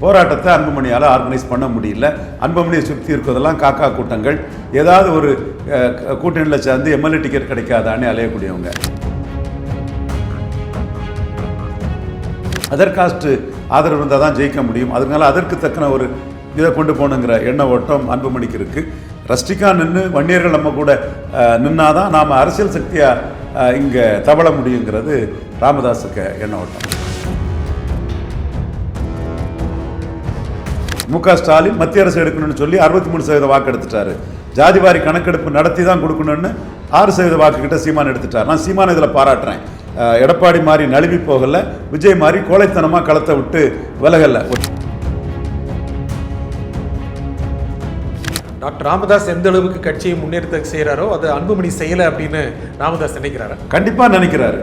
போராட்டத்தை அன்புமணியால் ஆர்கனைஸ் பண்ண முடியல. அன்புமணியை சுற்றி இருக்கிறதெல்லாம் காக்கா கூட்டங்கள். ஏதாவது ஒரு கூட்டணியில் சேர்ந்து எம்எல்ஏ டிக்கெட் கிடைக்காதான்னு அலையக்கூடியவங்க. அதர் ஆதரவு இருந்தால் தான் ஜெயிக்க முடியும். அதனால அதற்கு தக்கன ஒரு இதை கொண்டு போகணுங்கிற எண்ண ஓட்டம் அன்புமணிக்கு இருக்குது ரஸ்டிகா நின்று வன்னியர்கள் நம்ம கூட அஹ், நின்னாதான் நாம் அரசியல் சக்தியாக இங்கே தவள முடியுங்கிறது ராமதாஸுக்கு எண்ண ஓட்டம். மு க ஸ்டாலின் மத்திய அரசு எடுக்கணும்னு சொல்லி அறுபத்தி மூணு சதவீத வாக்கு எடுத்துட்டாரு ஜாதிவாரி கணக்கெடுப்பு நடத்தி தான் கொடுக்கணும்னு ஆறு சதவீத வாக்கு கிட்ட சீமான் எடுத்துட்டார். நான் சீமான் இதில் பாராட்டுறேன். எடப்பாடி மாதிரி நழுவி போகல விஜய் மாதிரி கோழைத்தனமாக களத்தை விட்டு விலகல. டாக்டர் ராமதாஸ் எந்த அளவுக்கு கட்சியை முன்னேற்ற செய்கிறாரோ அது அன்புமணி செய்யலை அப்படின்னு ராமதாஸ் நினைக்கிறாரா? கண்டிப்பாக நினைக்கிறாரு.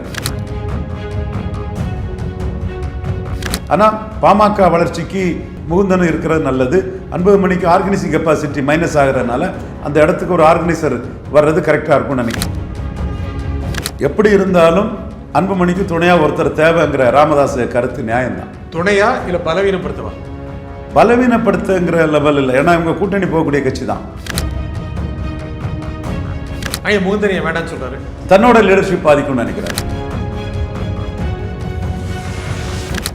ஆனால் பாமக வளர்ச்சிக்கு முகுந்தன் இருக்கிறது நல்லது. அன்புமணிக்கு ஆர்கனைசிங் கெப்பாசிட்டி மைனஸ் ஆகிறதுனால அந்த இடத்துக்கு ஒரு ஆர்கனைசர் வர்றது கரெக்டாக இருக்கும்னு நினைக்கிறேன். எப்படி இருந்தாலும் அன்புமணிக்கு துணையாக ஒருத்தர் தேவைங்கிற ராமதாஸ் கருத்து நியாயம்தான். துணையா இல்லை பலவீனப்படுத்தவா? பலவீனப்படுத்துங்கிற லெவல் இல்லை. ஏன்னா இவங்க கூட்டணி போகக்கூடிய கட்சி தான் ஐயா முகுந்தனியை வேண்டாம்னு சொல்றாரு. தன்னோட லீடர்ஷிப் பாதிக்கும்னு நினைக்கிறாரு.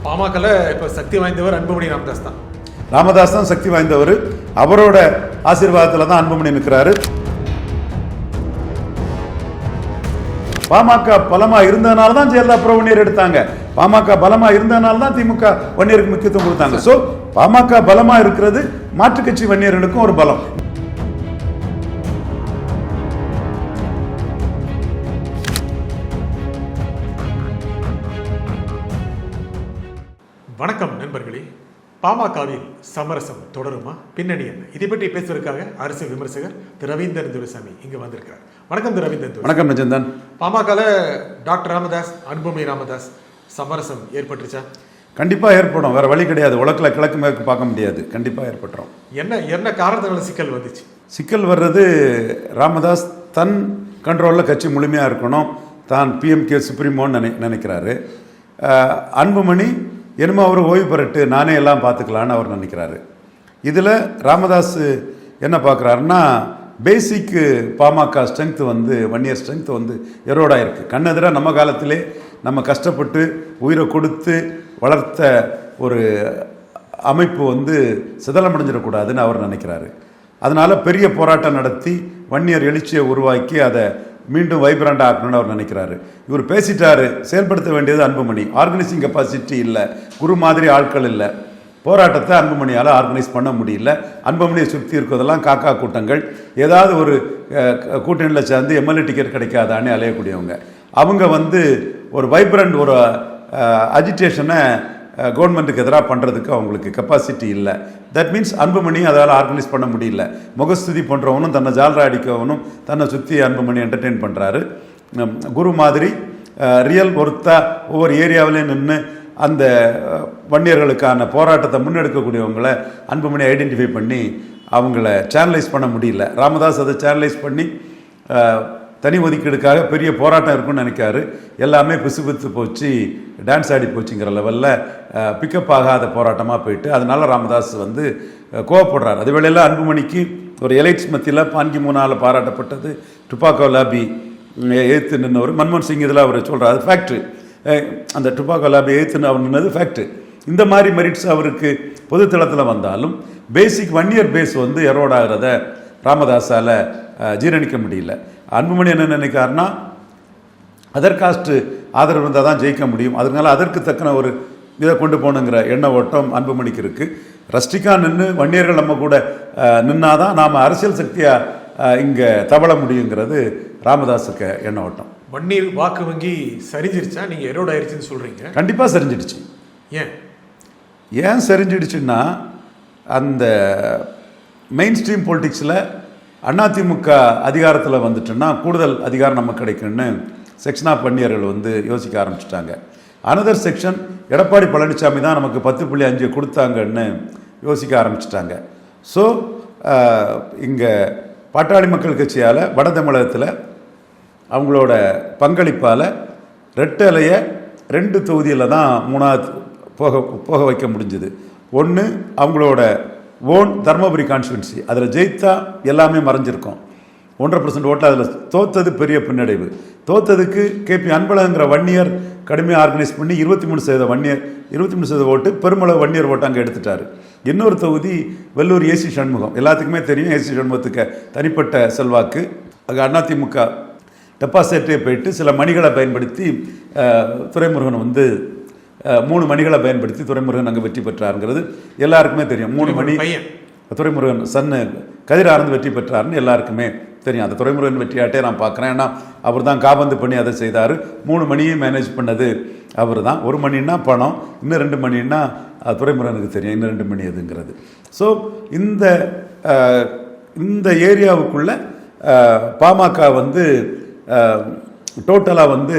பாமகல இப்போ சக்தி வாய்ந்தவர் அன்புமணி ராமதாஸ் தான். ராமதாஸ் தான் சக்தி வாய்ந்தவர். அவரோட ஆசீர்வாதத்தில் தான் அன்புமணி நிற்கிறாரு பாமக பலமா இருந்ததுனால தான் ஜெயலலிதா அப்புறம் வன்னியர் எடுத்தாங்க. பாமக பலமா இருந்ததுனால தான் திமுக வன்னியருக்கு முக்கியத்துவம் கொடுத்தாங்க. ஸோ பாமக பலமா இருக்கிறது மாற்றுக் கட்சி வன்னியர்களுக்கும் ஒரு பலம். பாமகவில் சமரசம் தொடருமா? பின்னணி என்ன? இதை பற்றி பேசுவதற்காக அரசு விமர்சகர் திரு ரவீந்திரன் துரைசாமி இங்க வந்திருக்கிறார். வணக்கம் திரு ரவீந்திரன் துரை வணக்கம் நஜந்தன் பாமகல டாக்டர் ராமதாஸ் அன்புமணி ராமதாஸ் சமரசம் ஏற்பட்டுருச்சா? கண்டிப்பா ஏற்படும். வேற வழி கிடையாது. உலகில் கிழக்கு மேற்கு பார்க்க முடியாது. கண்டிப்பா ஏற்பட்டுரும். என்ன என்ன காரணத்தினால சிக்கல் வந்துச்சு? சிக்கல் வர்றது ராமதாஸ் தன் கண்ட்ரோலில் கட்சி முழுமையாக இருக்கணும். தான் பிஎம்கே சுப்ரீமோன்னு நினை நினைக்கிறாரு. அன்புமணி என்னமோ அவர் ஓய்வு பெறட்டு நானே எல்லாம் பார்த்துக்கலான்னு அவர் நினைக்கிறாரு. இதில் ராமதாஸ் என்ன பார்க்குறாருன்னா பேசிக்கு பாமக ஸ்ட்ரென்த் வந்து ஒன் இயர் ஸ்ட்ரென்த் வந்து எரோடாக இருக்குது கண்ணெதிராக நம்ம காலத்திலே நம்ம கஷ்டப்பட்டு உயிரை கொடுத்து வளர்த்த ஒரு அமைப்பு வந்து சிதலமடைஞ்சிடக்கூடாதுன்னு அவர் நினைக்கிறாரு. அதனால் பெரிய போராட்டம் நடத்தி வன்னியர் எழுச்சியை உருவாக்கி அதை மீண்டும் வைப்ரண்ட் ஆக்கணும்னு அவர் நினைக்கிறாரு. இவர் பேசிட்டாரு செயல்படுத்த வேண்டியது அன்புமணி. ஆர்கனைசிங் கெப்பாசிட்டி இல்லை. குரு மாதிரி ஆட்கள் இல்லை. போராட்டத்தை அன்புமணியால் ஆர்கனைஸ் பண்ண முடியல. அன்புமணியை சுற்றி இருக்கிறதெல்லாம் காக்கா கூட்டங்கள். ஏதாவது ஒரு கூட்டணியில் சேர்ந்து எம்எல்ஏ டிக்கெட் கிடைக்காதான்னு அலையக்கூடியவங்க. அவங்க வந்து ஒரு வைப்ரண்ட் ஒரு அஜிடேஷனை கவர்மெண்ட்டுக்கு எதிராக பண்ணுறதுக்கு அவங்களுக்கு கெப்பாசிட்டி இல்லை. தட் மீன்ஸ் அன்புமணி அதால் ஆர்கனைஸ் பண்ண முடியல. முகஸ்துதி பண்ணுறவனும் தன்னை ஜால்ரா அடிக்கவனும் தன்னை சுற்றி அன்புமணி என்டர்டெயின் பண்ணுறாரு குரு மாதிரி ரியல் ஒர்த்தாக ஒவ்வொரு ஏரியாவிலையும் நின்று அந்த வன்னியர்களுக்கான போராட்டத்தை முன்னெடுக்கக்கூடியவங்களை அன்புமணி ஐடென்டிஃபை பண்ணி அவங்கள சேனலைஸ் பண்ண முடியல. ராமதாஸ் அதை சேனலைஸ் பண்ணி தனி ஒதுக்கீடுக்காக பெரிய போராட்டம் இருக்குன்னு நினைக்காரு. எல்லாமே பிசுபித்து போச்சு டான்ஸ் ஆடி போச்சுங்கிற லெவலில் பிக்கப் ஆகாத போராட்டமாக போயிட்டு அதனால ராமதாஸ் வந்து அஹ், கோவப்படுறார். அது வேளையில் அன்புமணிக்கு ஒரு எலைட்ஸ் மத்தியில் பான்கி மூணால் பாராட்டப்பட்டது. டுபாக்கோ லாபி ஏற்று நின்றவர் மன்மோகன் சிங் இதில் அவர் சொல்கிறார் அது ஃபேக்ட்ரி அந்த டுபாக்கோ லாபி ஏற்றுன்னு அவர் நின்னது ஃபேக்ட்ரி இந்த மாதிரி மெரிட்ஸ் அவருக்கு பொதுத்தளத்தில் வந்தாலும் பேசிக் ஒன் இயர் பேஸ் வந்து எரோட் ஆகிறத ராமதாஸால் ஜீரணிக்க முடியல. அன்புமணி என்ன நினைக்காருன்னா அதர் காஸ்ட் ஆதரவு இருந்தால் தான் ஜெயிக்க முடியும். அதனால அதற்கு தக்கன ஒரு இதை கொண்டு போகணுங்கிற எண்ண ஓட்டம் அன்புமணிக்கு இருக்கு. ரஸ்டிகா நின்று வன்னியர்கள் நம்ம கூட அஹ், நின்னாதான் நாம் அரசியல் சக்தியாக இங்கே தவள முடியுங்கிறது ராமதாஸுக்கு எண்ண ஓட்டம். வன்னீர் வாக்கு வங்கி சரிஞ்சிருச்சா? நீங்க எரோட் ஆயிருச்சுன்னு சொல்றீங்க. கண்டிப்பாக சரிஞ்சிடுச்சு. ஏன்? ஏன் சரிஞ்சிடுச்சுன்னா அந்த மெயின் ஸ்ட்ரீம் பொலிட்டிக்ஸில் அதிமுக அதிகாரத்தில் வந்துட்டுன்னா கூடுதல் அதிகாரம் நமக்கு கிடைக்கும்னு செக்ஷன் ஆஃப் வன்னியர்கள் வந்து யோசிக்க ஆரம்பிச்சிட்டாங்க. அனதர் செக்ஷன் எடப்பாடி பழனிசாமி தான் நமக்கு பத்து புள்ளி அஞ்சு கொடுத்தாங்கன்னு யோசிக்க ஆரம்பிச்சிட்டாங்க. ஸோ இங்கே பாட்டாளி மக்கள் கட்சியால் வட தமிழகத்தில் அவங்களோட பங்களிப்பால் ரெட்டலையை ரெண்டு தொகுதியில் தான் மூணாவது போக போக வைக்க முடிஞ்சுது. ஒன்று அவங்களோட ஓன் தர்மபுரி கான்ஸ்டுவன்சி அதில் ஜெயித்தா எல்லாமே மறைஞ்சிருக்கும். ஒன்றரை பர்சன்ட் ஓட்டில் அதில் தோத்தது பெரிய பின்னடைவு. தோத்ததுக்கு கேபி அன்பழகங்கிற வன்னியர் கடுமையாக ஆர்கனைஸ் பண்ணி இருபத்தி மூணு சதவீத வன்னியர் இருபத்தி மூணு சதவீத ஓட்டு பெருமளவு வன்னியர் ஓட்டு அங்கே எடுத்துட்டார். இன்னொரு தொகுதி வெள்ளூர் ஏசி சண்முகம். எல்லாத்துக்குமே தெரியும் ஏசி சண்முகத்துக்கு தனிப்பட்ட செல்வாக்கு. அங்கே அதிமுக டெபாசிட்டே போயிட்டு சில மணிகளை பயன்படுத்தி துரைமுருகன் வந்து மூணு மணிகளை பயன்படுத்தி துரைமுருகன் அங்கே வெற்றி பெற்றாருங்கிறது எல்லாருக்குமே தெரியும். மூணு மணி பையன். துரைமுருகன் சன்னு கதிரானந்த் வெற்றி பெற்றாருன்னு எல்லாருக்குமே தெரியும். அந்த துரைமுருகன் வெற்றியாட்டே நான் பார்க்குறேன். ஏன்னா அவர் தான் காபந்து பண்ணி அதை செய்தார். மூணு மணியை மேனேஜ் பண்ணது அவர் தான். ஒரு மணின்னா பணம் இன்னும் ரெண்டு மணின்னா அஹ், துரைமுருகனுக்கு தெரியும். இன்னும் ரெண்டு மணி எதுங்கிறது. ஸோ இந்த இந்த ஏரியாவுக்குள்ள பாமக வந்து டோட்டலாக வந்து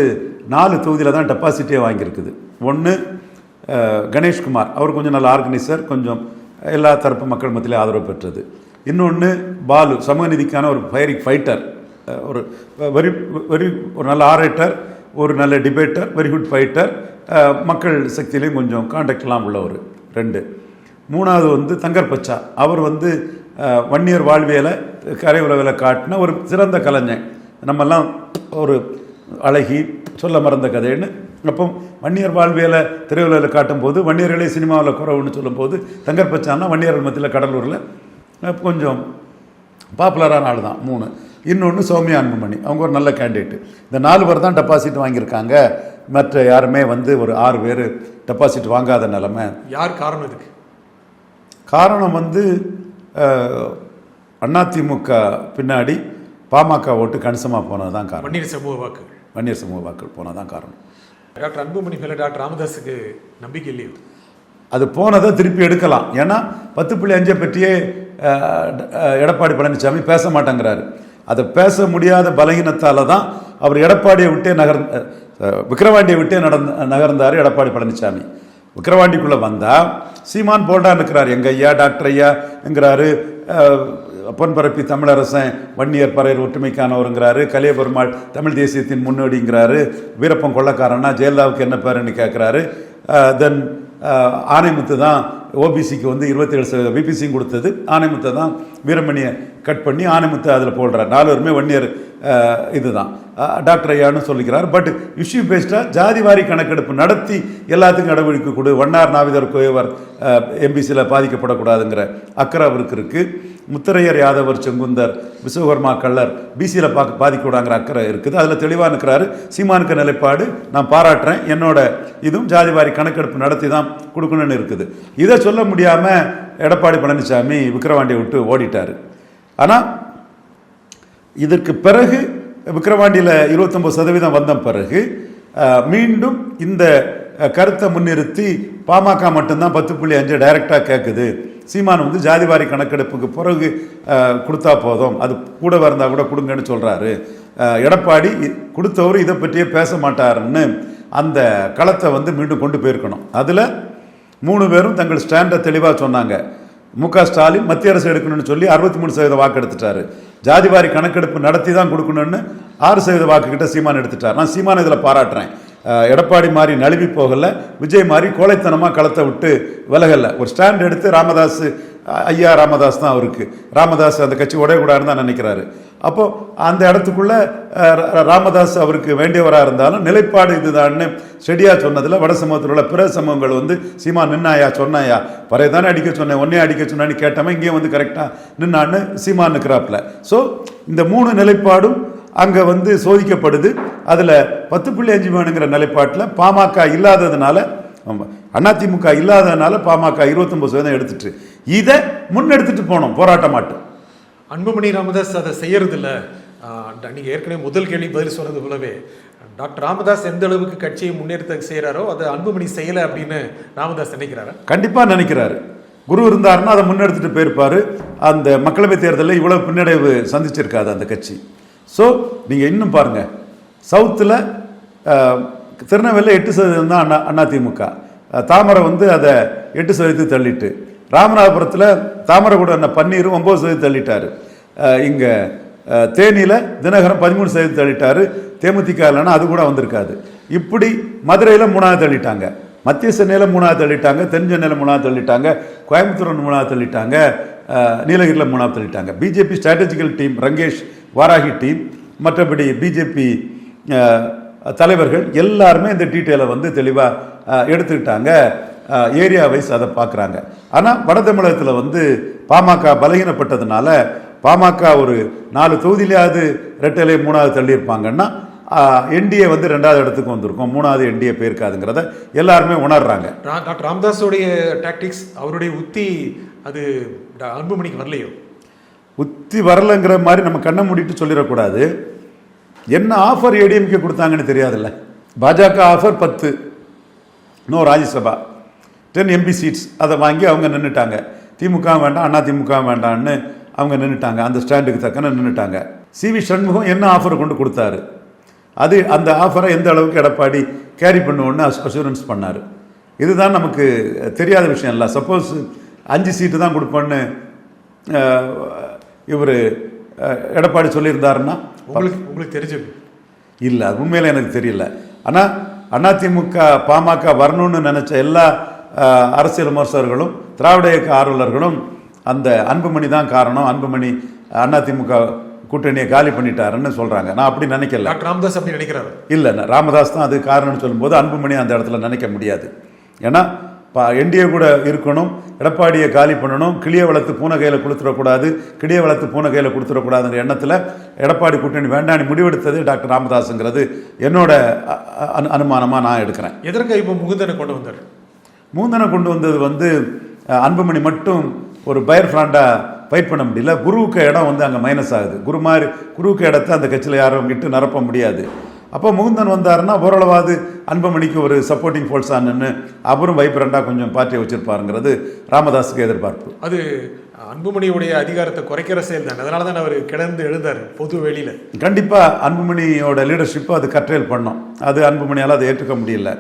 நாலு தொகுதியில் தான் டெபாசிட்டே வாங்கியிருக்குது. ஒன்று கணேஷ்குமார். அவர் கொஞ்சம் நல்ல ஆர்கனைசர் கொஞ்சம் எல்லா தரப்பு மக்கள் மத்தியிலே ஆதரவு பெற்றது. இன்னொன்று பாலு சமூக நீதிக்கான ஒரு ஃபயரிங் ஃபைட்டர் ஒரு வெரி வெரி ஒரு நல்ல ஆரேட்டர் ஒரு நல்ல டிபேட்டர் வெரி குட் ஃபைட்டர் மக்கள் சக்தியிலையும் கொஞ்சம் கான்டாக்ட்லாம் உள்ளவர் ரெண்டு. மூணாவது வந்து தங்கர் பச்சா. அவர் வந்து வன்னியர் வாழ்வியலை கரை உலகில் காட்டின ஒரு சிறந்த கலைஞன். நம்மெல்லாம் ஒரு அழகி சொல்ல மறந்த கதைன்னு. அப்போ வன்னியர் வாழ்வியலை திரையுலகில் காட்டும்போது வன்னியர்களே சினிமாவில் குறவுன்னு சொல்லும்போது தங்கர் பச்சான்னா வன்னியர்கள் மத்தியில் கடலூரில். கொஞ்சம் பாப்புலரான ஆள் தான் மூணு. இன்னொன்று சௌமியா அன்புமணி. அவங்க ஒரு நல்ல கேண்டிடேட் இந்த நாலு பேர் தான் டெபாசிட் வாங்கியிருக்காங்க. மற்ற யாருமே வந்து ஒரு ஆறு பேர் டெபாசிட் வாங்காத நிலமை. யார் காரணம் இதுக்கு? காரணம் வந்து அதிமுக பின்னாடி பாமக ஓட்டு கணிசமாக போனது தான் காரணம். வன்னியர் சமூக வாக்கு. வன்னியர் சமூக வாக்கள் போனது தான் காரணம். டாக்டர் அன்புமணி மேல டாக்டர் ராமதாஸுக்கு நம்பிக்கை இல்லையோ? அது போனதை திருப்பி எடுக்கலாம். ஏன்னா பத்து புள்ளி அஞ்சை பற்றியே எடப்பாடி பழனிசாமி பேச மாட்டேங்கிறாரு. அதை பேச முடியாத பலகீனத்தால தான் அவர் எடப்பாடியை விட்டே நகர் விக்கிரவாண்டியை விட்டே நடந்த நகர்ந்தார் எடப்பாடி பழனிசாமி. விக்கிரவாண்டிக்குள்ளே வந்தால் சீமான் போல்டா இருக்கிறார் எங்க ஐயா டாக்டர் ஐயாங்கிறாரு பொன்பரப்பி தமிழரசன் வன்னியர் பறையர் ஒற்றுமைக்கானவருங்கிறாரு. கலியபெருமாள் தமிழ் தேசியத்தின் முன்னோடிங்கிறாரு. வீரப்பன் கொள்ளக்காரனா ஜெயலலாவுக்கு என்ன பேருன்னு கேட்குறாரு தென் ஆனைமுத்து தான் ஓபிசிக்கு வந்து இருபத்தேழு சதவீத பிபிசியும் கொடுத்தது. ஆனைமுத்து தான் வீரமணியை கட் பண்ணி ஆனைமுத்து அதில் போடுறார். நாலுவருமே வன்னியர் இதுதான். டாக்டர் ஐயான்னு சொல்லிக்கிறார். பட் இஷ்யூ பேஸ்டாக ஜாதிவாரி கணக்கெடுப்பு நடத்தி எல்லாத்துக்கும் நடவடிக்கை கொடு. வண்ணார் நாவிதர் கோயவர் எம்பிசியில் பாதிக்கப்படக்கூடாதுங்கிற அக்கறை அவருக்கு இருக்குது முத்தரையர் யாதவர் செங்குந்தர் விஸ்வகர்மா கள்ளர் பிசியில் பார்க்க பாதிக்கூடாங்கிற அக்கறை இருக்குது. அதில் தெளிவாக இருக்கிறாரு சீமானுக்கு நிலைப்பாடு நான் பாராட்டுறேன் என்னோட இதுவும் ஜாதிவாரி கணக்கெடுப்பு நடத்தி தான் கொடுக்கணும்னு இருக்குது. இதை சொல்ல முடியாமல் எடப்பாடி பழனிசாமி விக்கிரவாண்டியை விட்டு ஓடிட்டார். ஆனால் இதற்கு பிறகு விக்கிரவாண்டியில் இருபத்தொம்பது சதவீதம் வந்த பிறகு மீண்டும் இந்த கருத்தை முன்னிறுத்தி பாமக மட்டும்தான் பத்து புள்ளி அஞ்சு டைரெக்டாக கேட்குது சீமான் வந்து ஜாதிவாரி கணக்கெடுப்புக்கு பிறகு கொடுத்தா போதும். அது கூட வந்தால் கூட கொடுங்கன்னு சொல்கிறாரு எடப்பாடி இ- கொடுத்தவர் இதை பற்றியே பேச மாட்டாருன்னு அந்த களத்தை வந்து மீண்டும் கொண்டு போயிருக்கணும். அதில் மூணு பேரும் தங்கள் ஸ்டாண்டை தெளிவாக சொன்னாங்க. மு க ஸ்டாலின் மத்திய அரசு எடுக்கணும்னு சொல்லி அறுபத்தி மூணு சதவீத வாக்கு எடுத்துட்டாரு. ஜாதிவாரி கணக்கெடுப்பு நடத்தி தான் கொடுக்கணும்னு ஆறு சதவீத வாக்கு கிட்ட சீமான் எடுத்துட்டார். நான் சீமான் இதில் பாராட்டுறேன். எடப்பாடி மாதிரி நழுவி போகல. விஜய் மாதிரி கோழைத்தனமாக களத்தை விட்டு விலகலை. ஒரு ஸ்டாண்ட் எடுத்து ராமதாஸ் ஐயா ராமதாஸ் தான் அவருக்கு. ராமதாஸ் அந்த கட்சி உடையக்கூடாதுன்னு தான் நினைக்கிறாரு. அப்போது அந்த இடத்துக்குள்ள ரா- ராமதாஸ் அவருக்கு வேண்டியவராக இருந்தாலும் நிலைப்பாடு இதுதான்னு ஸ்டெடியாக சொன்னதில் வட சமூகத்தில் உள்ள பிற சமூகங்கள் வந்து சீமா நின்னாயா சொன்னாயா? பறைய தானே அடிக்க சொன்னேன். ஒன்னே அடிக்க சொன்னான்னு கேட்டவன் இங்கேயும் வந்து கரெக்டாக நின்னான்னு சீமா நிற்கிறாப்புல ஸோ இந்த மூணு நிலைப்பாடும் அங்கே வந்து சோதிக்கப்படுது. அதில் பத்து புள்ளி அஞ்சு வேணுங்கிற நிலைப்பாட்டில் பாமக இல்லாததுனால ஆமா, அதிமுக இல்லாததுனால பாமக இருபத்தொம்பது சதவீதம் எடுத்துட்டு. இதை முன்னெடுத்துட்டு போனோம் போராட்டமாட்டு அன்புமணி ராமதாஸ் அதை செய்யறது இல்ல நீங்க ஏற்கனவே முதல் கேள்வி பதில் சொன்னது போலவே டாக்டர் ராமதாஸ் எந்த அளவுக்கு கட்சியை முன்னேற்ற செய்யறாரோ அதை அன்புமணி செய்யல அப்படின்னு ராமதாஸ் நினைக்கிறாரா? கண்டிப்பாக நினைக்கிறாரு. குரு இருந்தாருன்னா அதை முன்னெடுத்துட்டு போயிருப்பாரு. அந்த மக்களவைத் தேர்தலில் இவ்வளவு பின்னடைவு சந்திச்சிருக்காது அந்த கட்சி. ஸோ நீங்கள் இன்னும் பாருங்க. சவுத்தில் திருநெல்வேலியில் எட்டு சதவீதம் தான் அண்ணா அண்ணா திமுக. தாமரை வந்து அதை எட்டு சதவீதத்துக்கு தள்ளிட்டு. ராமநாதபுரத்தில் தாமரை கூட என்ன பன்னீரும் ஒம்பது சதவீதம் தள்ளிட்டார். இங்கே தேனியில் தினகரன் பதிமூணு சதவீதம் தள்ளிட்டார். தேமுதிக இல்லைன்னா அது கூட வந்திருக்காது. இப்படி மதுரையில் மூணாவது தள்ளிட்டாங்க. மத்திய சென்னையில் மூணாவது தள்ளிட்டாங்க. தென் சென்னையில் மூணாவது தள்ளிட்டாங்க. கோயம்புத்தூர் மூணாவது தள்ளிட்டாங்க. நீலகிரியில் மூணாவது தள்ளிட்டாங்க. BJP strategical team Rangesh Varahi team மற்றபடி பிஜேபி தலைவர்கள் எல்லாருமே இந்த டீட்டெயிலை வந்து தெளிவாக எடுத்துக்கிட்டாங்க. ஏரியா வைஸ் அதை பார்க்குறாங்க. ஆனால் வட தமிழகத்தில் வந்து பாமக பலகீனப்பட்டதுனால பாமக ஒரு நாலு தொகுதியிலாவது ரெட்டலை மூணாவது தள்ளியிருப்பாங்கன்னா என்டிஏ வந்து ரெண்டாவது இடத்துக்கு வந்திருக்கும். மூணாவது என்டிஏ போயிருக்காதுங்கிறத எல்லாருமே உணர்றாங்க. ரா- டாக்டர் ராம்தாஸோடைய டாக்டிக்ஸ் அவருடைய உத்தி அது அன்புமணிக்கு வரலையோ? உத்தி வரலைங்கிற மாதிரி நம்ம கண்ணை மூடிட்டு சொல்லிடக்கூடாது. என்ன ஆஃபர் ஏடிஎம்கே கொடுத்தாங்கன்னு தெரியாதுல்ல? பாஜக ஆஃபர் பத்து. No Rajya Sabha. Ten MP seats அதை வாங்கி அவங்க நின்றுட்டாங்க திமுக வேண்டாம் அண்ணா திமுக வேண்டாம்னு அவங்க நின்றுட்டாங்க அந்த ஸ்டாண்டுக்கு தக்கன நின்றுட்டாங்க சி வி சண்முகம் என்ன ஆஃபர் கொண்டு கொடுத்தாரு? அது அந்த ஆஃபரை எந்த அளவுக்கு எடப்பாடி கேரி பண்ணுவோன்னு அஷூரன்ஸ் பண்ணார். இதுதான் நமக்கு தெரியாத விஷயம் இல்லை. சப்போஸ் அஞ்சு சீட்டு தான் கொடுப்போன்னு இவர் எடப்பாடி சொல்லியிருந்தாருன்னா உங்களுக்கு உங்களுக்கு தெரிஞ்சது இல்லை அது உண்மையில எனக்கு தெரியல. ஆனால் அதிமுக பாமக வரணும்னு நினச்ச எல்லா அரசியல் விமர்சகர்களும் திராவிட இயக்க ஆர்வலர்களும் அந்த அன்புமணி தான் காரணம். அன்புமணி அதிமுக கூட்டணியை காலி பண்ணிட்டாருன்னு சொல்கிறாங்க நான் அப்படி நினைக்கல. ராமதாஸ் அப்படி நினைக்கிறாரு. இல்லை ராமதாஸ் தான் அது காரணம்னு சொல்லும்போது அன்புமணி அந்த இடத்துல நினைக்க முடியாது. ஏன்னா என்டிஏ கூட இருக்கணும் எடப்பாடியை காலி பண்ணணும் கிளிய வளர்த்து பூனை கையில் கொடுத்துடக்கூடாது கிளிய வளர்த்து பூனை கையில் கொடுத்துடக்கூடாதுங்கிற எண்ணத்தில் எடப்பாடி கூட்டணி வேண்டான்னு முடிவெடுத்தது டாக்டர் ராமதாஸுங்கிறது என்னோட அனு அனுமானமாக நான் எடுக்கிறேன். எதற்காக இப்போ முகுந்தனை கொண்டு வந்தார்? மூந்தனை கொண்டு வந்தது வந்து அன்புமணி மட்டும் ஒரு பயர் ஃப்ராண்டாக ஃபைட் பண்ண முடியல. குருவுக்கு இடம் வந்து அங்கே மைனஸ் ஆகுது. குரு மாதிரி குருவுக்கு இடத்த அந்த கட்சியில் யாரும் விட்டு நிரப்ப முடியாது. அப்போ முகுந்தன் வந்தாருன்னா ஓரளவாது அன்புமணிக்கு ஒரு சப்போர்ட்டிங் ஃபோர்ஸாக நின்று அவரும் வைப்ரண்டாக கொஞ்சம் பார்ட்டியை வச்சிருப்பாருங்கிறது ராமதாஸுக்கு எதிர்பார்ப்பு. அது அன்புமணியுடைய அதிகாரத்தை குறைக்கிற செயல் தான். அதனால தான் அவர் கிடந்து எழுந்தார் பொது வெளியில. கண்டிப்பாக அன்புமணியோட லீடர்ஷிப்பை அது கட்ரேல் பண்ணோம். அது அன்புமணியால் அதை ஏற்றுக்க முடியல.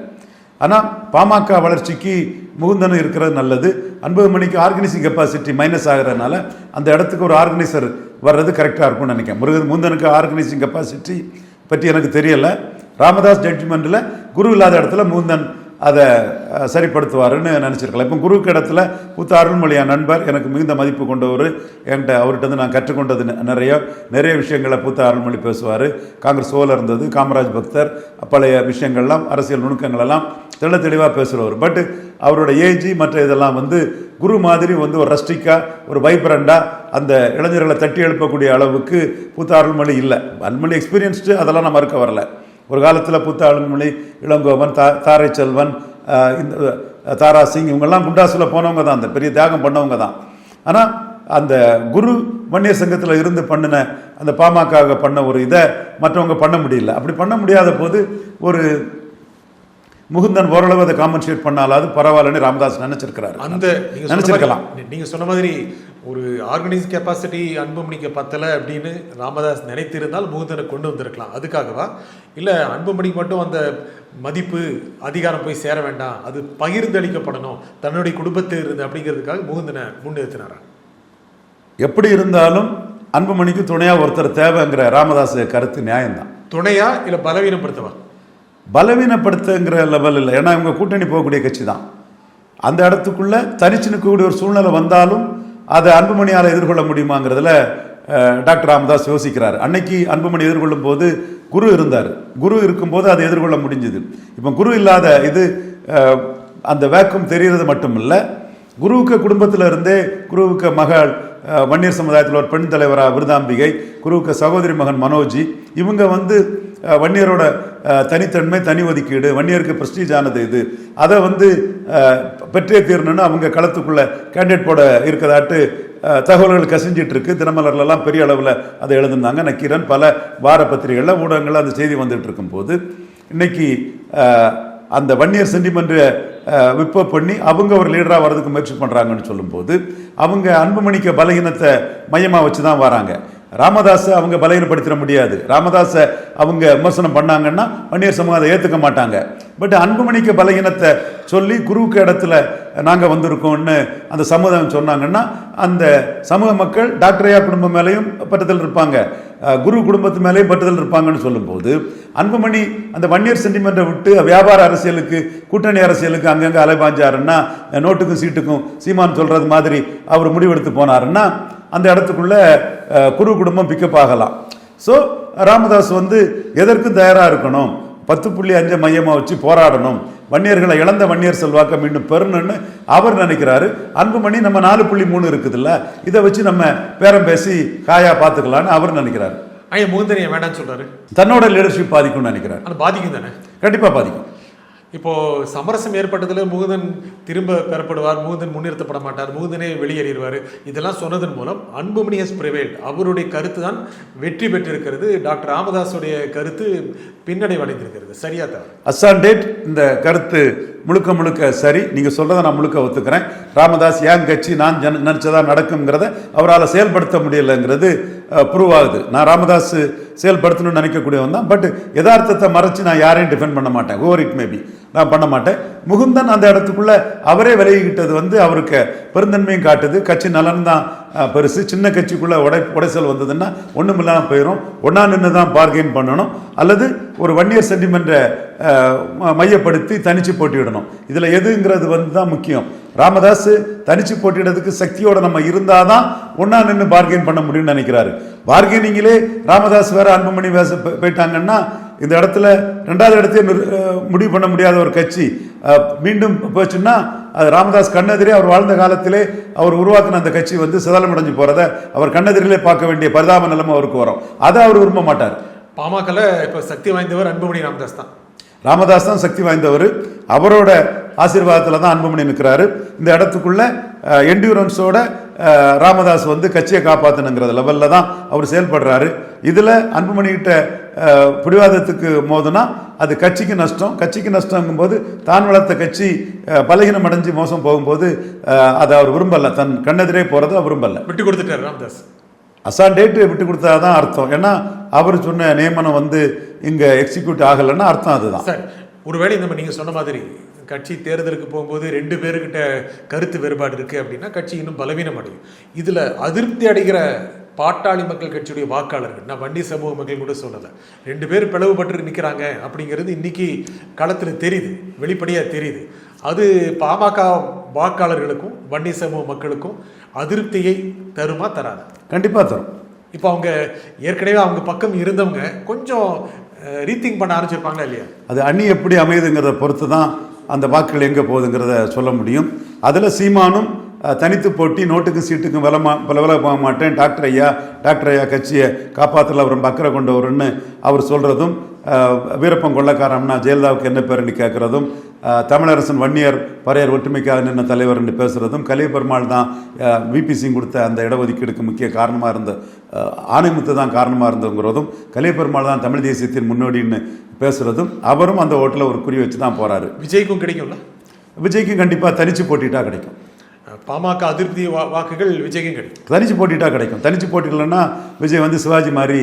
ஆனால் பாமக வளர்ச்சிக்கு முகுந்தன் இருக்கிறது நல்லது. அன்புமணிக்கு ஆர்கனைசிங் கெப்பாசிட்டி மைனஸ் ஆகிறதுனால அந்த இடத்துக்கு ஒரு ஆர்கனைசர் வர்றது கரெக்டாக இருக்கும்னு நினைக்கிறேன். முருக முகுந்தனுக்கு ஆர்கனைசிங் கெப்பாசிட்டி பற்றி எனக்கு தெரியலை. ராமதாஸ் ஜட்ஜ்மெண்ட்டில் குரு இல்லாத இடத்துல மூந்தன் அதை சரிப்படுத்துவாருன்னு நினச்சிருக்கலாம் இப்போ குருவுக்கு இடத்துல புத்த அருள்மொழியா நண்பர் எனக்கு மிகுந்த மதிப்பு கொண்டவர். என்கிட்ட அவர்கிட்ட வந்து நான் கற்றுக்கொண்டது நிறைய நிறைய விஷயங்களை புத்த அருள்மொழி பேசுவார். காங்கிரஸ் ஓல இருந்தது காமராஜ் பக்தர் பழைய விஷயங்கள்லாம் அரசியல் நுணுக்கங்கள் எல்லாம் தெள்ள தெளிவாக பேசுகிறவர் பட் அவரோட ஏஜி மற்ற இதெல்லாம் வந்து குரு மாதிரி வந்து ஒரு ரஸ்டிக்காக ஒரு வைப்ரண்டாக அந்த இளைஞர்களை தட்டி எழுப்பக்கூடிய அளவுக்கு புத்த அருள்மொழி இல்லை. அருள்மொழி எக்ஸ்பீரியன்ஸ்டு அதெல்லாம் நான் மறுக்க வரல. ஒரு காலத்தில் புத்த அருள்மொழி இளங்கோவன் தா தாரை செல்வன் இந்த தாரா சிங் இவங்கெல்லாம் குண்டாசில் போனவங்க தான். அந்த பெரிய தியாகம் பண்ணவங்க தான். ஆனால் அந்த குரு வன்னியர் சங்கத்தில் இருந்து பண்ணின அந்த பாமக பண்ண ஒரு இதை மற்றவங்க பண்ண முடியல. அப்படி பண்ண முடியாத போது ஒரு முகுந்தன் ஓரளவு அதை காம்பன்சேட் பண்ணாலாவது பரவாயில்லன்னு ராமதாஸ் நினைச்சிருக்கிறாரு. அந்த நினைச்சிருக்கலாம். நீங்க சொன்ன மாதிரி ஒரு ஆர்கனைஸ் கெப்பாசிட்டி அன்புமணிக்கு பத்தல அப்படின்னு ராமதாஸ் நினைத்திருந்தால் முகுந்தனை கொண்டு வந்திருக்கலாம். அதுக்காகவா? இல்ல அன்புமணிக்கு மட்டும் அந்த மதிப்பு அதிகாரம் போய் சேர வேண்டாம். அது பகிர்ந்தளிக்கப்படணும். தன்னுடைய குடும்பத்தில் இருந்து அப்படிங்கிறதுக்காக முகுந்தனை முன்னிறுத்தினாரா எப்படி இருந்தாலும் அன்புமணிக்கு துணையாக ஒருத்தர் தேவைங்கிற ராமதாஸ் கருத்து நியாயம்தான். துணையா இல்ல பலவீனப்படுத்தவா? பலவீனப்படுத்துங்கிற லெவல் இல்லை. ஏன்னா இவங்க கூட்டணி போகக்கூடிய கட்சி தான் அந்த இடத்துக்குள்ள தனிச்சு நிற்கக்கூடிய ஒரு சூழ்நிலை வந்தாலும் அதை அன்புமணியால் எதிர்கொள்ள முடியுமாங்கிறதுல டாக்டர் ராமதாஸ் யோசிக்கிறார். அன்னைக்கு அன்புமணி எதிர்கொள்ளும் போது குரு இருந்தார். குரு இருக்கும்போது அதை எதிர்கொள்ள முடிஞ்சது. இப்போ குரு இல்லாத இது அந்த வேக்கம் தெரிகிறது மட்டும் இல்லை குருவுக்கு குடும்பத்தில் இருந்தே குருவுக்கு மகள் வன்னியர் சமுதாயத்தில் ஒரு பெண் தலைவராக விருதாம்பிகை குருவுக்கு சகோதரி மகன் மனோஜி. இவங்க வந்து வன்னியரோட தனித்தன்மை தனி ஒதுக்கீடு வன்னியருக்கு பிரஸ்டீஜ் ஆனது இது. அதை வந்து பெற்றே தீரணும்னு அவங்க களத்துக்குள்ள கேண்டிடேட் போட இருக்கதாட்டு தகவல்கள் கசிஞ்சிட்டு இருக்கு. தினமலர்லலாம் பெரிய அளவில் அதை எழுதிருந்தாங்க. நக்கீரன் பல வார பத்திரிகைகளில் ஊடகங்களில் அந்த செய்தி வந்துட்டு இருக்கும்போது இன்னைக்கு அந்த வன்னியர் சென்டிமெண்ட் விப்ப பண்ணி அவங்க ஒரு லீடராக வர்றதுக்கு முயற்சி பண்ணுறாங்கன்னு சொல்லும்போது அவங்க அன்புமணிக்க பலகீனத்தை மையமாக வச்சு தான் வராங்க. ராமதாஸை அவங்க பலகீனப்படுத்திட முடியாது. ராமதாஸை அவங்க விமர்சனம் பண்ணாங்கன்னா வன்னியர் சமூகம் அதை ஏற்றுக்க மாட்டாங்க. பட் அன்புமணிக்கு பலகீனத்தை சொல்லி குருவுக்கு இடத்துல நாங்கள் வந்திருக்கோம்னு அந்த சமுதாயம் சொன்னாங்கன்னா அந்த சமூக மக்கள் டாக்டரையா குடும்பம் மேலேயும் பட்டத்தில் இருப்பாங்க. குரு குடும்பத்து மேலேயும் பட்டத்தில் இருப்பாங்கன்னு சொல்லும்போது அன்புமணி அந்த வன்னியர் சென்டிமெண்ட்டை விட்டு வியாபார அரசியலுக்கு கூட்டணி அரசியலுக்கு அங்கங்கே அலைபாஞ்சாருன்னா நோட்டுக்கும் சீட்டுக்கும் சீமான் சொல்கிறது மாதிரி அவர் முடிவெடுத்து போனாருன்னா அந்த இடத்துக்குள்ள குரு குடும்பம் பிக்கப் ஆகலாம். ஸோ ராமதாஸ் வந்து எதற்கும் தயாராக இருக்கணும்? பத்து புள்ளி அஞ்சை மையமாக வச்சு போராடணும். வன்னியர்களை இழந்த வன்னியர் செல்வாக்க மீண்டும் பெறணும்னு அவர் நினைக்கிறாரு. அன்புமணி நம்ம நாலு புள்ளி மூணு இருக்குதுல்ல இதை வச்சு நம்ம பேரம் பேசி காயா பார்த்துக்கலான்னு அவர் நினைக்கிறாரு. ஐயா முகுந்தன் ஏன் வேண்டாம்னு சொல்றாரு? தன்னோட லீடர்ஷிப் பாதிக்கும்னு நினைக்கிறாரு. பாதிக்கும் தானே? கண்டிப்பாக பாதிக்கும். இப்போது சமரசம் ஏற்பட்டதில் முகுதன் திரும்ப பெறப்படுவார் முகுதன் முன்னிறுத்தப்பட மாட்டார் முகுதனே வெளியேறிடுவார். இதெல்லாம் சொன்னதன் மூலம் அன்புமணி எஸ் பிரிவேல் அவருடைய கருத்து தான் வெற்றி பெற்றிருக்கிறது. டாக்டர் ராமதாஸுடைய கருத்து பின்னடைவு அடைந்திருக்கிறது சரியா தவிர அஸ்ஸான் டேட் இந்த கருத்து முழுக்க முழுக்க சரி. நீங்கள் சொல்கிறத நான் முழுக்க ஒத்துக்கிறேன். ராமதாஸ் ஏன் கட்சி நான் ஜன நினச்சதா நடக்குங்கிறத அவரால் செயல்படுத்த முடியலைங்கிறது ப்ரூவ் ஆகுது. நான் ராமதாஸ் செயல்படுத்தணும்னு நினைக்கக்கூடியவன் தான். பட் யதார்த்தத்தை மறைச்சு நான் யாரையும் டிஃபெண்ட் பண்ண மாட்டேன். ஓவர் இட் மேபி நான் பண்ண மாட்டேன். முகுந்தன் அந்த இடத்துக்குள்ள அவரே விலகிக்கிட்டது வந்து அவருக்கு பெருந்தன்மையும் காட்டுது. கட்சி நலன் தான் பெருசு. சின்ன கட்சிக்குள்ள உடை உடைசல் வந்ததுன்னா ஒன்றும் இல்லாமல் போயிடும் ஒன்றா நின்று தான் பார்கெயின் பண்ணணும். அல்லது ஒரு வன்னியர் சென்டிமெண்ட்டை மையப்படுத்தி தனிச்சு போட்டியிடணும். இதில் எதுங்கிறது வந்து தான் முக்கியம். ராமதாஸ் தனிச்சு போட்டியிடறதுக்கு சக்தியோட நம்ம இருந்தால் தான் ஒன்றா நின்று பார்கெயின் பண்ண முடியும்னு நினைக்கிறாரு. பார்கெனிங்கிலே ராமதாஸ் வேற அன்புமணி வேச போய்- போயிட்டாங்கன்னா இந்த இடத்துல ரெண்டாவது இடத்தையே நிறு- அஹ், முடிவு பண்ண முடியாத ஒரு கட்சி. மீண்டும் போச்சுன்னா அது ராமதாஸ் கண்ணெதிரே அவர் வாழ்ந்த காலத்திலே அவர் உருவாக்கின அந்த கட்சி வந்து சிதலமடைஞ்சு போறத அவர் கண்ணெதிரிலே பார்க்க வேண்டிய பரிதாப நிலைமை அவருக்கு வரும். அதை அவர் விரும்ப மாட்டார். பாமகல இப்போ சக்தி வாய்ந்தவர் அன்புமணி ராமதாஸ் தான். ராமதாஸ் தான் சக்தி வாய்ந்தவர். அவரோட ஆசீர்வாதத்தில் தான் அன்புமணி நிற்கிறாரு இந்த இடத்துக்குள்ள என்டியூரன்ஸோட ராமதாஸ் வந்து கட்சியை காப்பாற்றணுங்கிற லெவலில் தான் அவர் செயல்படுறாரு. இதில் அன்புமணி கிட்ட அஹ், பிடிவாதத்துக்கு மோதுனா அது கட்சிக்கு நஷ்டம். கட்சிக்கு நஷ்டங்கும்போது தான் வளர்த்த கட்சி பலகீனம் அடைஞ்சு மோசம் போகும்போது அதை அவர் விரும்பல. தன் கண்ணெதிரே போகிறத விரும்பல. விட்டு கொடுத்துட்டார் ராமதாஸ். அசான் டேட்டு விட்டு கொடுத்தா தான் அர்த்தம். ஏன்னா அவர் சொன்ன நியமனம் வந்து இங்கே எக்ஸிக்யூட் ஆகலைன்னா அர்த்தம் அதுதான். சார். ஒருவேளை இந்த மாதிரி நீங்க சொன்ன மாதிரி கட்சி தேர்தலுக்கு போகும்போது ரெண்டு பேருக்கிட்ட கருத்து வேறுபாடு இருக்கு அப்படின்னா கட்சி இன்னும் பலவீனம் அடையும். இதுல அதிருப்தி அடைகிற பாட்டாளி மக்கள் கட்சியுடைய வாக்காளர்கள் நான் வண்டி சமூக மக்கள் கூட சொல்லலை. ரெண்டு பேர் பிளவுபட்டு நிற்கிறாங்க அப்படிங்கிறது இன்னைக்கு களத்தில் தெரியுது வெளிப்படையாக தெரியுது. அது பாமக வாக்காளர்களுக்கும் வண்டி சமூக மக்களுக்கும் அதிருப்தியை தருமா தராது? கண்டிப்பாக தரும். இப்போ அவங்க ஏற்கனவே அவங்க பக்கம் இருந்தவங்க கொஞ்சம் ரீதிங் பண்ண ஆரம்பிச்சிருப்பாங்களா இல்லையா? அது அணி எப்படி அமையுதுங்கிறத பொறுத்து தான் அந்த வாக்குகள் எங்கே போகுதுங்கிறத சொல்ல முடியும். அதில் சீமானும் தனித்து போட்டி நோட்டுக்கும் சீட்டுக்கும் வில மா வில போக மாட்டேன். டாக்டர் ஐயா டாக்டர் ஐயா கட்சியை காப்பாற்றல அவரும் அக்கறை கொண்டவர்னு அவர் சொல்கிறதும் வீரப்பன் கொள்ளக்காரம்னா ஜெயலலிதாவுக்கு என்ன பேருன்னு கேட்குறதும் தமிழரசன் வன்னியர் பறையர் ஒற்றுமைக்காக நின்ன தலைவர்னு பேசுகிறதும் கலை பெருமாள் தான் விபி சிங் கொடுத்த அந்த இடஒதுக்கீடுக்கு முக்கிய காரணமாக இருந்த ஆணைமுத்து தான் காரணமாக இருந்தவங்கிறதும் கலை பெருமாள் தான் தமிழ் தேசியத்தின் முன்னோடின்னு பேசுகிறதும் அவரும் அந்த ஓட்டில் ஒரு குறி வச்சு தான் போகிறாரு விஜய்க்கும் கிடைக்கும்ல? விஜய்க்கும் கண்டிப்பாக தனிச்சு போட்டிட்டா கிடைக்கும். பாமக அதிருப்தி வா- வாக்குகள் விஜய்க்கும் கிடைக்கும். தனிச்சு போட்டிட்டா கிடைக்கும். தனிச்சு போட்டிடலன்னா விஜய் வந்து சிவாஜி மாதிரி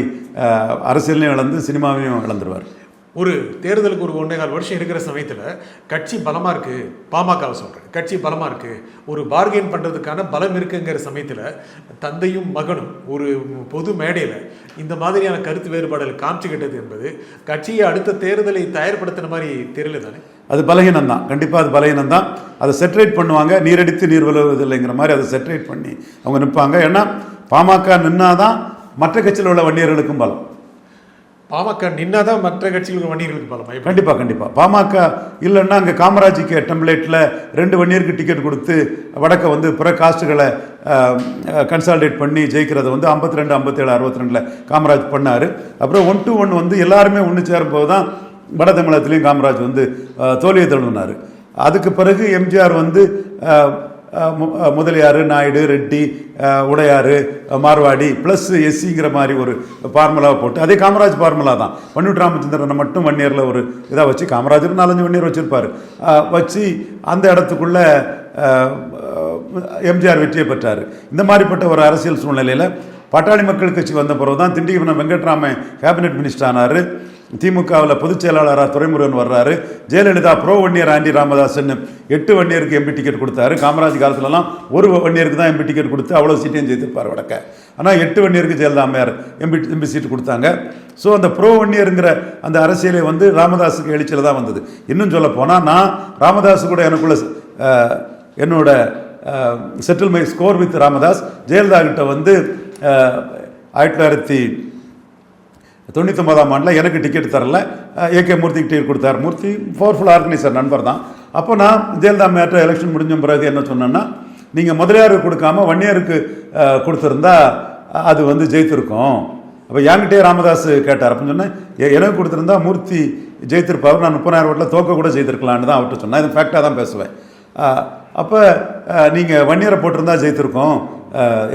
அரசியலையும் இழந்து சினிமாவையும் இழந்துருவார். ஒரு தேர்தலுக்கு ஒரு ஒன்றே கால் வருஷம் இருக்கிற சமயத்தில் கட்சி பலமாக இருக்கு பாமகவை சொல்கிறேன் கட்சி பலமாக இருக்குது ஒரு பார்கெயின் பண்ணுறதுக்கான பலம் இருக்குங்கிற சமயத்தில் தந்தையும் மகனும் ஒரு பொது மேடையில் இந்த மாதிரியான கருத்து வேறுபாடுகள் காமிச்சுக்கிட்டது என்பது கட்சியை அடுத்த தேர்தலை தயார்படுத்தின மாதிரி தெரியல தானே? அது பலகீனம் தான். கண்டிப்பாக அது பலகீனம் தான். அதை செட்ரேட் பண்ணுவாங்க. நீரடித்து நீர் விழுவதில்லைங்கிற மாதிரி அதை செட்ரேட் பண்ணி அவங்க நிற்பாங்க ஏன்னா பாமக நின்னாதான் மற்ற கட்சியில் உள்ள வன்னியர்களுக்கும் பலம். பாமக நின்னாதான் மற்ற கட்சிகளுக்கு வணிகர்களுக்கு பலம் கண்டிப்பாக கண்டிப்பாக பாமக இல்லைன்னா அங்கே காமராஜிக்கு டெம்ப்ளேட்டில் ரெண்டு வன்னியருக்கு டிக்கெட் கொடுத்து வடக்க வந்து பிற காஸ்ட்டுகளை கன்சால்டேட் பண்ணி ஜெயிக்கிறத வந்து ஐம்பத்தி ரெண்டு ஐம்பத்தேழு அறுபத்தி ரெண்டில் காமராஜ் பண்ணார். அப்புறம் ஒன் டு ஒன் வந்து எல்லாருமே ஒன்று சேரும்போது தான் வட தமிழகத்துலேயும் காமராஜ் வந்து தோல்வியை தழுவினார். அதுக்கு பிறகு எம்ஜிஆர் வந்து முதலியார் நாயுடு ரெட்டி உடையாறு உடையார் மார்வாடி ப்ளஸ் எஸ்சிங்கிற மாதிரி ஒரு ஃபார்முலாவை போட்டு அதே காமராஜ் ஃபார்முலா தான். பன்னூற்றி ராமச்சந்திரனை மட்டும் வன்னியரில் ஒரு இதாக வச்சு காமராஜர் நாலஞ்சு வன்னியர் வச்சுருப்பார். வச்சு அந்த இடத்துக்குள்ளே எம்ஜிஆர் வெற்றியை பெற்றார். இந்த மாதிரிப்பட்ட ஒரு அரசியல் சூழ்நிலையில் பாட்டாளி மக்கள் கட்சி வந்த பிறகு தான் திண்டிவனம் வெங்கட்ராமன் கேபினெட் மினிஸ்டர் ஆனார். திமுகவில் பொதுச் செயலாளராக துறைமுருகன் வர்றாரு. ஜெயலலிதா ப்ரோ வன்னியர் ஆண்டி ராமதாசன் எட்டு வன்னியருக்கு எம்பி டிக்கெட் கொடுத்தாரு. காமராஜ் காலத்துலலாம் ஒரு வன்னியருக்கு தான் எம்பி டிக்கெட் கொடுத்து அவ்வளோ சீட்டையும் ஜெயித்திருப்பார் வடக்க. ஆனால் எட்டு வன்னியருக்கு ஜெயலலிதா அம்மையார் எம்பி எம்பி சீட்டு கொடுத்தாங்க. ஸோ அந்த ப்ரோ வன்னியருங்கிற அந்த அரசியலே வந்து ராமதாஸுக்கு எழுச்சியில் தான் வந்தது. இன்னும் சொல்ல போனால் நான் ராமதாஸ் கூட எனக்குள்ள என்னோட settlement score with Ramadoss Jayalalithaa கிட்ட வந்து ஆயிரத்தி தொள்ளாயிரத்தி தொண்ணூற்றி ஒன்பதாம் ஆண்டில் எனக்கு டிக்கெட் தரல. ஏகே மூர்த்திக்கு டிக்கெட் கொடுத்தார். மூர்த்தி பவர்ஃபுல் ஆர்கனைசர் நண்பர் தான். அப்போ நான் ஜெயலலிதா மேட்ட எலெக்ஷன் முடிஞ்ச பிறகு என்ன சொன்னேன்னா நீங்கள் முதலியாருக்கு கொடுக்காம வன்னியருக்கு கொடுத்துருந்தா அது வந்து ஜெயித்திருக்கும். அப்போ என்கிட்டயே ராமதாஸ் கேட்டார். அப்படின்னு சொன்னேன் "எ- எனக்கு கொடுத்துருந்தா மூர்த்தி ஜெயித்திருப்பார். நான் முப்பதாயிரம் ஓட்டில் தோக்க கூட ஜெயித்திருக்கலான்னு தான் அவர்கிட்ட சொன்னேன். இது ஃபேக்டாக தான் பேசுவேன். அப்போ நீங்கள் வன்னியரை போட்டிருந்தா ஜெயித்திருக்கோம்.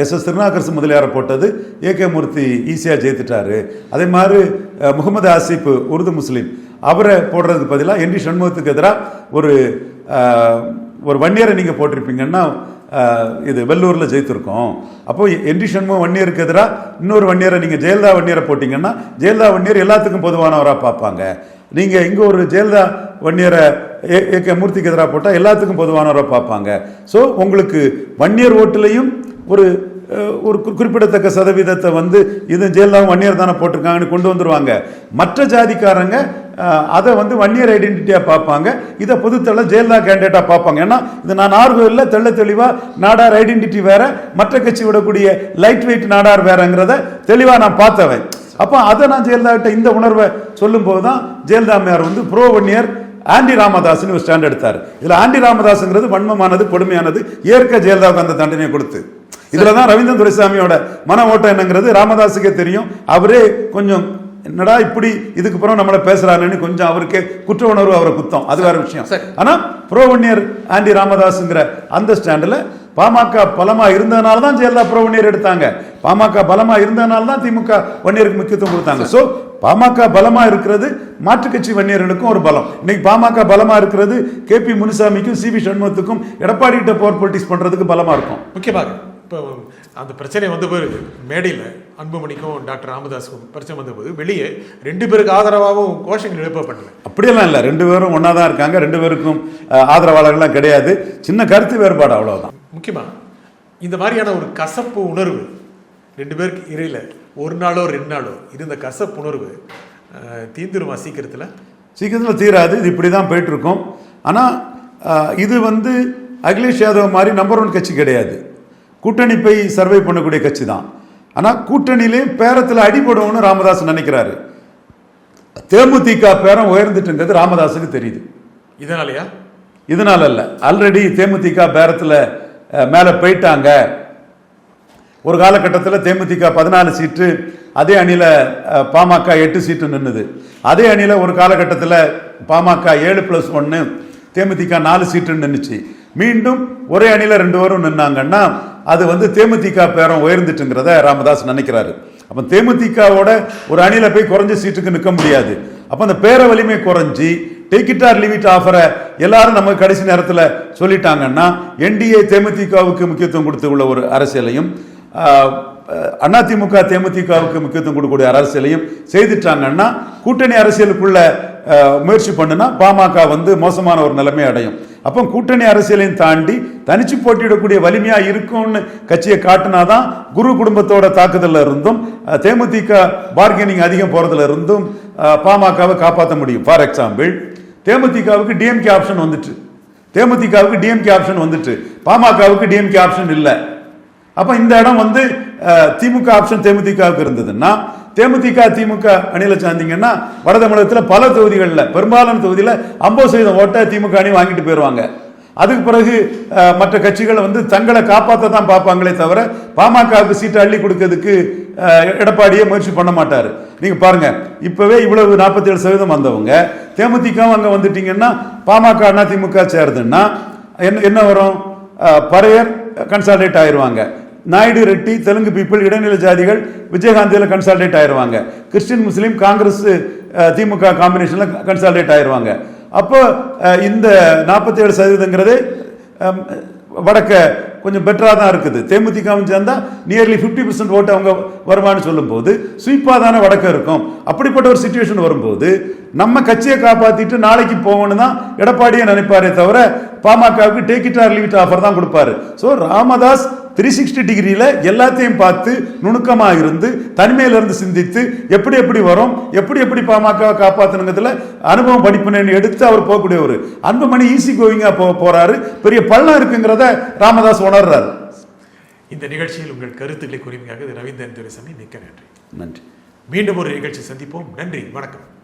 எஸ் எஸ் திருநாக்கரசு முதலியாரை போட்டது. ஏகே மூர்த்தி ஈஸியாக ஜெயித்துட்டாரு. அதே மாதிரி முகமது ஆசிப் உருது முஸ்லீம். அவரை போடுறதுக்கு பதிலாக என்டி சண்முகத்துக்கு எதிராக ஒரு ஒரு வன்னியரை நீங்கள் போட்டிருப்பீங்கன்னா இது வெள்ளூரில் ஜெயித்திருக்கோம். அப்போ என்டி சண்முகம் வன்னியருக்கு எதிராக இன்னொரு வன்னியரை நீங்கள் ஜெயலலிதா வன்னியரை போட்டிங்கன்னா ஜெயலலிதா வன்னியர் எல்லாத்துக்கும் பொதுவானவராக பார்ப்பாங்க. நீங்கள் இங்கே ஒரு ஜெயலலிதா வன்னியரை ஏ ஏகே மூர்த்திக்கு எதிராக போட்டால் எல்லாத்துக்கும் பொதுவானவராக பார்ப்பாங்க. ஸோ உங்களுக்கு வன்னியர் ஓட்டுலையும் ஒரு ஒரு குறிப்பிடத்தக்க சதவீதத்தை வந்து இது ஜெயலலிதாவும் வன்னியர் தானே போட்டிருக்காங்கன்னு கொண்டு வந்துருவாங்க. மற்ற ஜாதிக்காரங்க அதை வந்து வன்னியர் ஐடென்டிட்டியாக பார்ப்பாங்க. இதை பொதுத்தள ஜெயலலிதா கேண்டிடேட்டாக பார்ப்பாங்க. ஏன்னா இது நான் நார்கோவில் தெள்ள தெளிவாக நாடார் ஐடென்டிட்டி வேற மற்ற கட்சி விடக்கூடிய லைட் வெயிட் நாடார் வேறங்கிறத தெளிவாக நான் பார்த்தவன். அப்போ அதை நான் ஜெயலலிதா கிட்ட இந்த உணர்வை சொல்லும்போது தான் ஜெயலலிதா அம்மையார் வந்து ப்ரோ வன்னியர் ஆண்டி ராமதாஸ்னு ஒரு ஸ்டாண்ட் எடுத்தார். இதில் ஆண்டி ராமதாஸ்ங்கிறது வன்மமானது கொடுமையானது ஏற்க ஜெயலலிதாவுக்கு அந்த தண்டனையை கொடுத்து. இதில் தான் ரவீந்திரன் துரைசாமியோட மன ஓட்டம் என்னங்கிறது ராமதாஸுக்கே தெரியும். அவரே கொஞ்சம் என்னடா இப்படி இதுக்கு அப்புறம் நம்மளை பேசுறாருன்னு கொஞ்சம் அவருக்கே குற்ற உணர்வு அவரை குத்தம். அது வேற விஷயம். ஆனா ப்ரோ ஒன்னியர் ஆண்டி ராமதாஸ்ங்கிற அந்த ஸ்டாண்டில் பாமக பலமா இருந்ததுனால தான் ஜெயலலிதா ப்ரோ ஒன்னியர் எடுத்தாங்க. பாமக பலமா இருந்ததுனால தான் திமுக வன்னியருக்கு முக்கியத்துவம் கொடுத்தாங்க. ஸோ பாமக பலமா இருக்கிறது மாற்றுக் கட்சி வன்னியர்களுக்கும் ஒரு பலம். இன்னைக்கு பாமக பலமா இருக்கிறது கே பி முனுசாமிக்கும் சி வி சண்முகத்துக்கும் எடப்பாடி கிட்ட பவர் பொலிட்டிக்ஸ் பண்றதுக்கு பலமா இருக்கும். முக்கியமாக. இப்போ அந்த பிரச்சனை வந்த பிறகு மேடையில் அன்புமணிக்கும் டாக்டர் ராமதாஸுக்கும் பிரச்சனை வந்த போது வெளியே ரெண்டு பேருக்கு ஆதரவாகவும் கோஷங்கள் எழுப்பப்பட்டது அப்படியெல்லாம் இல்லை. ரெண்டு பேரும் ஒன்றா தான் இருக்காங்க. ரெண்டு பேருக்கும் ஆதரவாளர்கள்லாம் கிடையாது. சின்ன கருத்து வேறுபாடு அவ்வளவுதான். முக்கியமாக இந்த மாதிரியான ஒரு கசப்பு உணர்வு ரெண்டு பேருக்கு இடையில ஒரு நாளோ ரெண்டு நாளோ இருந்த கசப்பு உணர்வு தீந்துருமா சீக்கிரத்தில்? சீக்கிரத்தில் தீராது. இது இப்படி தான் போயிட்டு இருக்கும். ஆனால் இது வந்து அகிலேஷ் யாதவ் மாதிரி நம்பர் ஒன் கட்சி கிடையாது. கூட்டணி போய் சர்வை பண்ணக்கூடிய கட்சி தான் ஆனால் கூட்டணியிலே பேரத்தில் அடிபடும்னு ராமதாஸ் நினைக்கிறாரு. தேமுதிக பேரம் உயர்ந்துட்டுங்கிறது ராமதாஸுக்கு தெரியுது. இதனாலயா? இதனால அல்ல. ஆல்ரெடி தேமுதிக பேரத்தில் மேலே போயிட்டாங்க. ஒரு காலகட்டத்தில் தேமுதிக பதினாலு சீட்டு அதே அணியில் பாமக எட்டு சீட்டு நின்னுது. அதே அணியில் ஒரு காலகட்டத்தில் பாமக ஏழு ப்ளஸ் ஒன்று தேமுதிக நாலு சீட்டு நின்றுச்சு மீண்டும் ஒரே அணியில் ரெண்டு பேரும் நின்னாங்கன்னா அது வந்து தேமுதிக பேரம் உயர்ந்துட்டுங்கிறத ராமதாஸ் நினைக்கிறாரு. அப்போ தேமுதிகவோட ஒரு அணியில் போய் குறைஞ்ச சீட்டுக்கு நிற்க முடியாது. அப்போ அந்த பேர வலிமை குறைஞ்சி டேக் இட் ஆர் லிமிட் ஆஃபரை எல்லாரும் நம்ம கடைசி நேரத்தில் சொல்லிட்டாங்கன்னா என்டிஏ தேமுதிகவுக்கு முக்கியத்துவம் கொடுத்து உள்ள ஒரு அரசியலையும் அதிமுக தேமுதிகவுக்கு முக்கியத்துவம் கொடுக்கக்கூடிய அரசியலையும் செய்துட்டாங்கன்னா கூட்டணி அரசியலுக்குள்ள முயற்சி பண்ணுனா பாமக வந்து மோசமான ஒரு நிலைமை அடையும். அப்போ கூட்டணி அரசியலையும் தாண்டி தனிச்சு போட்டியிடக்கூடிய வலிமையா இருக்கும்னு கட்சியை காட்டினாதான் குரு குடும்பத்தோட தாக்குதலில் இருந்தும் தேமுதிக பார்கெனிங் அதிகம் போறதுல இருந்தும் பாமகவை காப்பாற்ற முடியும். ஃபார் எக்ஸாம்பிள் தேமுதிகவுக்கு டிஎம்கே ஆப்ஷன் வந்துட்டு. தேமுதிகவுக்கு டிஎம்கே ஆப்ஷன் வந்துட்டு. பாமகவுக்கு டிஎம்கே ஆப்ஷன் இல்லை. அப்போ இந்த இடம் வந்து திமுக ஆப்ஷன் தேமுதிகவுக்கு இருந்ததுன்னா தேமுதிக திமுக அணியில் சார்ந்தீங்கன்னா வட தமிழகத்தில் பல தொகுதிகளில் பெரும்பாலான தொகுதியில் ஐம்பது சதவீதம் ஓட்டை திமுக அணி வாங்கிட்டு போயிடுவாங்க அதுக்கு பிறகு மற்ற கட்சிகள் வந்து தங்களை காப்பாற்ற தான் பார்ப்பாங்களே தவிர பாமகவுக்கு சீட்டை அள்ளி கொடுக்கறதுக்கு எடப்பாடியே முயற்சி பண்ண மாட்டார். நீங்கள் பாருங்கள் இப்போவே இவ்வளவு நாற்பத்தேழு சதவீதம் வந்தவங்க தேமுதிகவும் அங்கே வந்துட்டீங்கன்னா பாமக அண்ணா திமுக சேருதுன்னா என்ன என்ன வரும்? பறையர் கன்சால்டேட் ஆயிடுவாங்க நாயுடு ரெட்டி தெலுங்கு பீப்புள் இடைநிலை ஜாதிகள் விஜயகாந்தியில் கன்சால்டேட் ஆயிடுவாங்க கிறிஸ்டின் முஸ்லீம் காங்கிரஸ் திமுக காம்பினேஷனில் கன்சால்டேட் ஆயிடுவாங்க அப்போ இந்த இந்த நாற்பத்தேழு சதவீதங்கிறது வடக்க கொஞ்சம் பெட்டராக தான் இருக்குது. தேமுதிகவும் சேர்ந்தா நியர்லி ஃபிஃப்டி பர்சன்ட் ஓட்டு அவங்க வருமானு சொல்லும்போது ஸ்வீப்பாக தானே வடக்கு இருக்கும். அப்படிப்பட்ட ஒரு சுச்சுவேஷன் வரும்போது நம்ம கட்சியை காப்பாற்றிட்டு நாளைக்கு போகணும் தான் எடப்பாடியை நினைப்பாரே தவிர பாமகவுக்கு take it or leave offer தான் கொடுப்பாரு. ஸோ ராமதாஸ் த்ரீ சிக்ஸ்டி டிகிரியில் எல்லாத்தையும் பார்த்து நுணுக்கமாக இருந்து தனிமையிலிருந்து சிந்தித்து எப்படி எப்படி வரும் எப்படி எப்படி பாமக காப்பாற்றணுங்கிறதுல அனுபவம் படிப்பினு எடுத்து அவர் போகக்கூடிய ஒரு அன்புமணி ஈஸி கோவிங்காக போ போகிறாரு பெரிய பள்ளம் இருக்குங்கிறத ராமதாஸ் உணர்றாரு. இந்த நிகழ்ச்சியில் உங்கள் கருத்துக்களை குறிமையாக ரவீந்திரன் துரைசாமி மிக்க நன்றி. நன்றி. மீண்டும் ஒரு நிகழ்ச்சி சந்திப்போம். நன்றி. வணக்கம்.